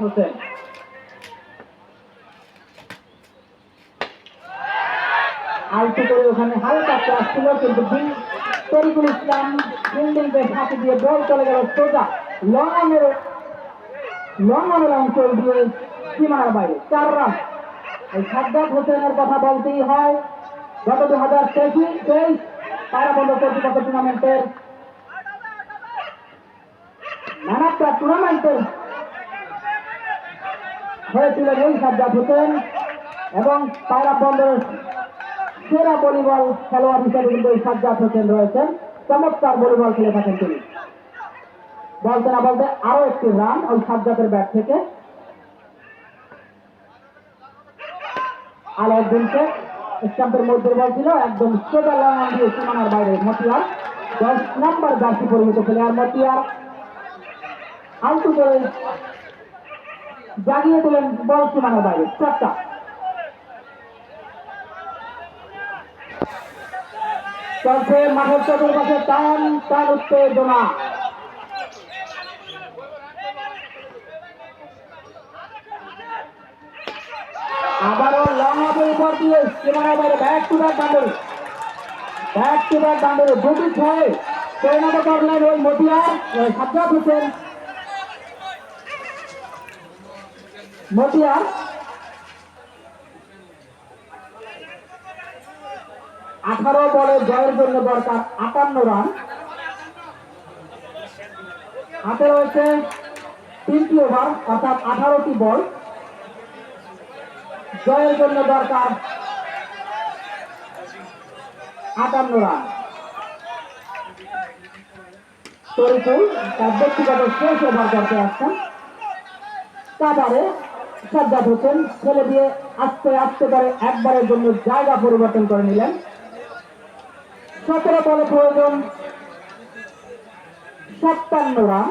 হোসেন করে ওখানে? হালকা ক্লাস ছিল, কিন্তু তরিকুল ইসলাম ফাঁকি দিয়ে বল চলে গেল সোজা লং অনের লং অনের অঞ্চল দিয়ে সীমানার বাইরে। চার রান। এই সাজ্জাদ হোসেনের কথা বলতেই হয়। গত দু হাজার তেইশ তেইশ তারাবন্ধ কর্তৃপক্ষ টুর্নামেন্টের টুর্নামেন্টের হয়েছিলেন এই সাজ্জাদ হোসেন এবং পায়রা বন্দরের সেরা ভলিবল খেলোয়াড় হিসেবে কিন্তু এই সাজ্জাদ হোসেন রয়েছেন। চমৎকার ভলিবল খেলে থাকেন তিনি। বলতে না বলতে আরও একটি রান ওই সাজ্জাদের ব্যাট থেকে। আলাউদ্দিনকে স্টাম্পের মধ্যে বল ছিল, একদম সোজা লঙ্ঘন দিয়ে সীমানার বাইরে মতিয়ার। দশ নম্বর জার্সি পরিহিত প্লেয়ার মতিয়ার। আলতু করে জাগিয়ে তোলেন বল সীমানার বাইরে। চারটা। চলছে মাঠের চতুর্পাশে টান টান উত্তেজনা। আবারও লং অফের উপর দিয়ে সীমানার বাইরে ব্যাক টু ব্যাক বান্ডল ব্যাক টু ব্যাক বান্ডল দুটি ছয়। পরিণত করলেন ওই মতিয়ার সাজ্জাদ হোসেন মতিয়ার আঠারো বলে জয়ের জন্য দরকার আটান্ন রান। হাতে রয়েছে তিনটি ওভার, অর্থাৎ আঠারোটি বল। জয়ের জন্য দরকার আটান্ন রান। তরিকুল, তার ব্যক্তিগত শেষ ওভার করতে আসছেন। তারপরে সাজ্জাদ হোসেন ছেলে দিয়ে আস্তে আস্তে করে একবারের জন্য জায়গা পরিবর্তন করে নিলেন। সতেরো বলে প্রয়োজন সাতান্ন রান।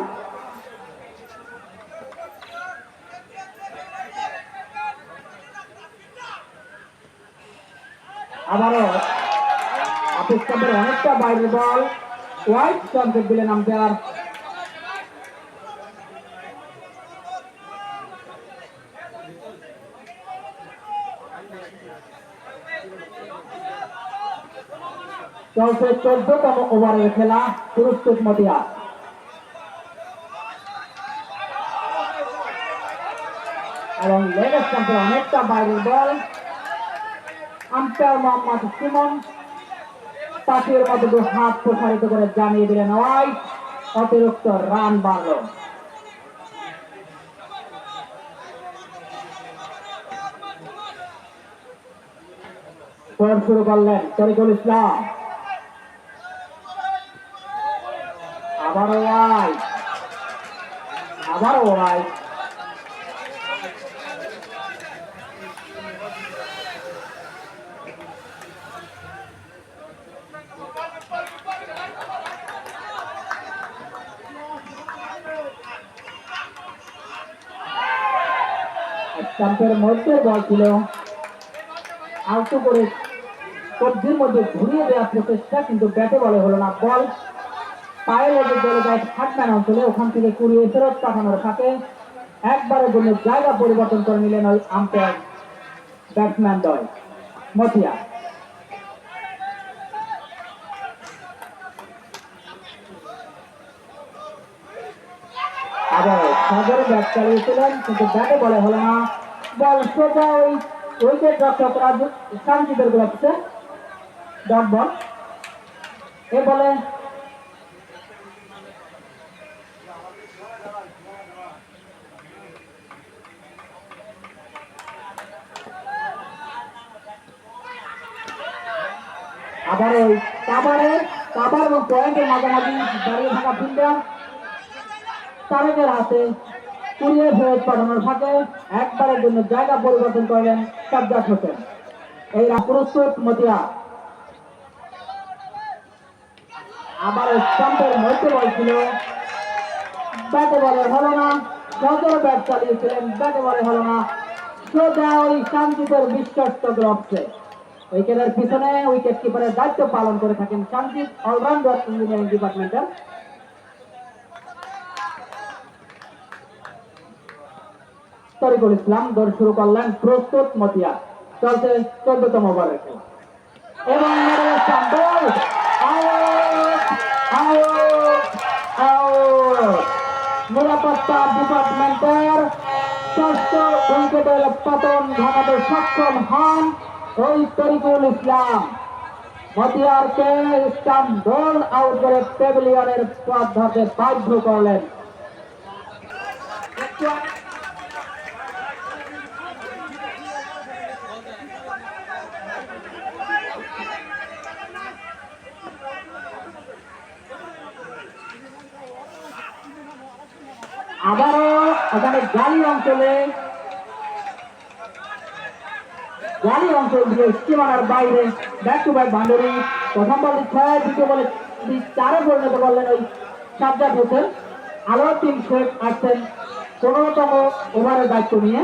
আবারও অপেক্ষাদের অনেকটা বাইরের বল। হোয়াইট সংকেত দিলেন আম্পায়ার চলছে চোদ্দতম ওভারের খেলা পুরস্কৃত মতিয়া। এবং লেগ স্টাম্পের অনেকটা বাইরের বল। আম্পায়ার মোহাম্মদ সুমন পাখির মতো হাত প্রসারিত করে জানিয়ে দিলেন ওয়াই, অতিরিক্ত রান বাড়ল। শুরু করলেন তরিকুল ইসলাম আবার ওয়াই আবার ওয়াই স্টাম্পের মধ্যে বল ছিল। আলতো করে কবজির মধ্যে ঘুরিয়ে দেওয়ার প্রচেষ্টা, কিন্তু ব্যাটে বলে হলো না। বল পায়ে লেগে চলে যায় অঞ্চলে ওখান থেকে কুড়িয়ে ফেরত পাঠানোর ফাঁকে একবারের জন্য জায়গা পরিবর্তন করে নিলেন ওই আম্পায়ার ব্যাটসম্যান দল, মতিয়া। আবার সাগরে কিন্তু ব্যাটে বলে হলো না। বল ওই উইকেট রক্ষক বলে আবার ওই কাবারে, কাবার এবং পয়েন্টের মাঝামাঝি দাঁড়িয়ে থাকা ফিল্ডার তারেকের হাতে কুড়িয়ে ফেরত পাঠানোর ফাঁকে একবারের জন্য জায়গা পরিবর্তন করলেন সাজ্জাদ হোসেন। এই প্রস্তুত, মতিয়া। আবার স্টাম্পের মধ্যে বল ছিল ব্যাটে বলে হলো না সজর ব্যাট চালিয়েছিলেন, ব্যাটে বলে হলো না। সোজা ওই শান্তিদের বিশ্বস্ত গ্লভসে উইকেটের পিছনে উইকেট কিপারের দায়িত্ব পালন করে থাকেন শান্তিত অলরাউন্ডার ইঞ্জিনিয়ারিং ডিপার্টমেন্টের তরিকুল ইসলাম দৌড় শুরু করলেন প্রস্তুত মতিয়া। চলছে চোদ্দতম ওভারের এবং নিরাপত্তা ডিপার্টমেন্টের ষষ্ঠ উইকেটের পতন ঘটাতে সক্ষম হন ওই তরিকুল ইসলাম মতিয়ারকে ইসলাম আউট করে ধরতে বাধ্য করলেন। আবারও ওখানে গালি অঞ্চলে গালি অঞ্চল দিয়ে সীমানার বাইরে ব্যাক টু ব্যাক বাউন্ডারি প্রথম বলে ছয় দ্বিতীয় বলে চারে পরিণত করলেন ওই সাজ্জাদ হোসেন। তিন শেখ আসছেন পনেরোতম ওভারের দায়িত্ব নিয়ে।